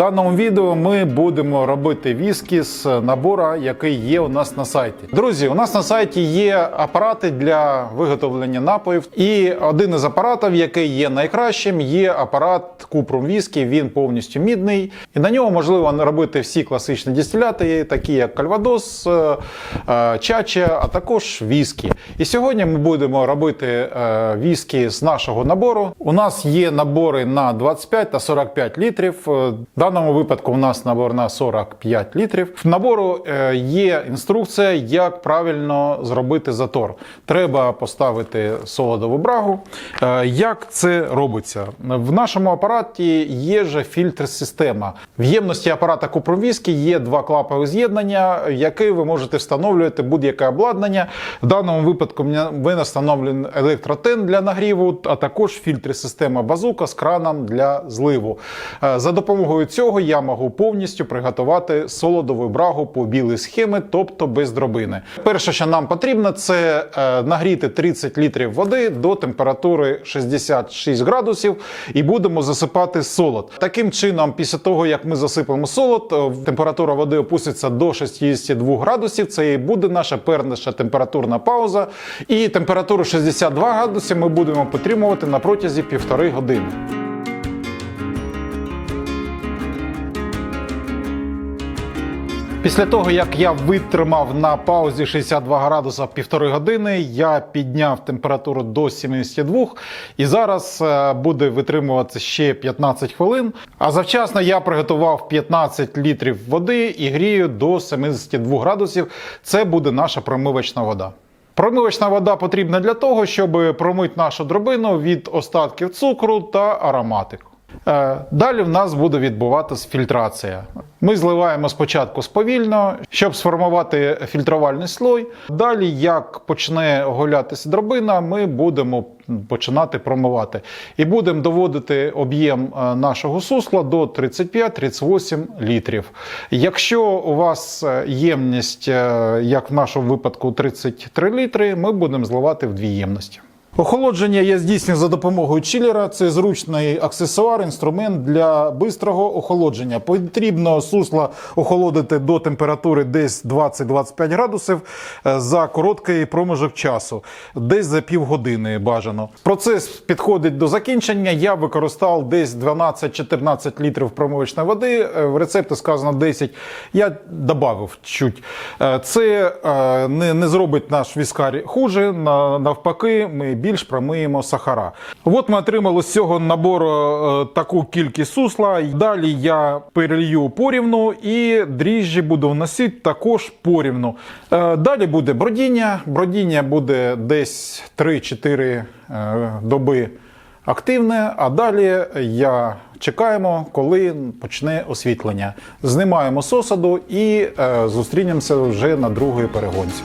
даному відео ми будемо робити віскі з набора, який є у нас на сайті. Друзі, у нас на сайті є апарати для виготовлення напоїв. І один із апаратів, який є найкращим, є апарат Купрум Віскі. Він повністю мідний. І на нього можливо робити всі класичні дистиляти, такі як Кальвадос, е, е, Чача, а також віскі. І сьогодні ми будемо робити е, віскі з нашого набору. У нас є набори на 25 та 45 літрів. Даному випадку у нас набор на 45 літрів. В набору е, є інструкція, як правильно зробити затор. Треба поставити солодову брагу. Е, Як це робиться? В нашому апараті є же фільтр-система. В ємності апарата Купровіскі є два клапові з'єднання, які ви можете встановлювати будь-яке обладнання. В даному випадку мене встановлений електротен для нагріву, а також фільтр-система базука з краном для зливу. Е, За допомогою цього я можу повністю приготувати солодову брагу по білій схемі, тобто без дробини. Перше, що нам потрібно, це е, нагріти 30 літрів води до температури 66 градусів і будемо засипати солод. Таким чином, після того як ми засипемо солод, е, температура води опуститься до 62 градусів. Це і буде наша перша температурна пауза. І температуру 62 градуси ми будемо підтримувати на протязі півтори години. Після того, як я витримав на паузі 62 градуса півтори години, я підняв температуру до 72 і зараз е, буде витримувати ще 15 хвилин. А завчасно я приготував 15 літрів води і грію до 72 градусів. Це буде наша промивочна вода. Промивочна вода потрібна для того, щоб промити нашу дробину від остатків цукру та ароматику. Е, Далі в нас буде відбуватися фільтрація. Ми зливаємо спочатку сповільно, щоб сформувати фільтрувальний слой. Далі, як почне оголятися дробина, ми будемо починати промивати. І будемо доводити об'єм е, нашого сусла до 35-38 літрів. Якщо у вас е, ємність, як в нашому випадку, 33 літри, ми будемо зливати в дві ємності. Охолодження я здійснюю за допомогою чилера. Це зручний аксесуар, інструмент для бистрого охолодження. Потрібно сусло охолодити до температури десь 20-25 градусів е, за короткий проміжок часу, десь за півгодини бажано. Процес підходить до закінчення. Я використав десь 12-14 літрів промивочної води. Е, В рецепті сказано 10. Я додав чуть. Е, Це не, не зробить наш віскар хуже. Навпаки, ми більш промиємо сахара. От ми отримали з цього набору е, таку кількість сусла. Далі я перелью порівну і дріжджі буду вносити також порівну. Е, Далі буде бродіння. Бродіння буде десь 3-4 е, доби активне, а далі я чекаємо, коли почне освітлення. Знімаємо з осаду і зустрінемося вже на другої перегонці.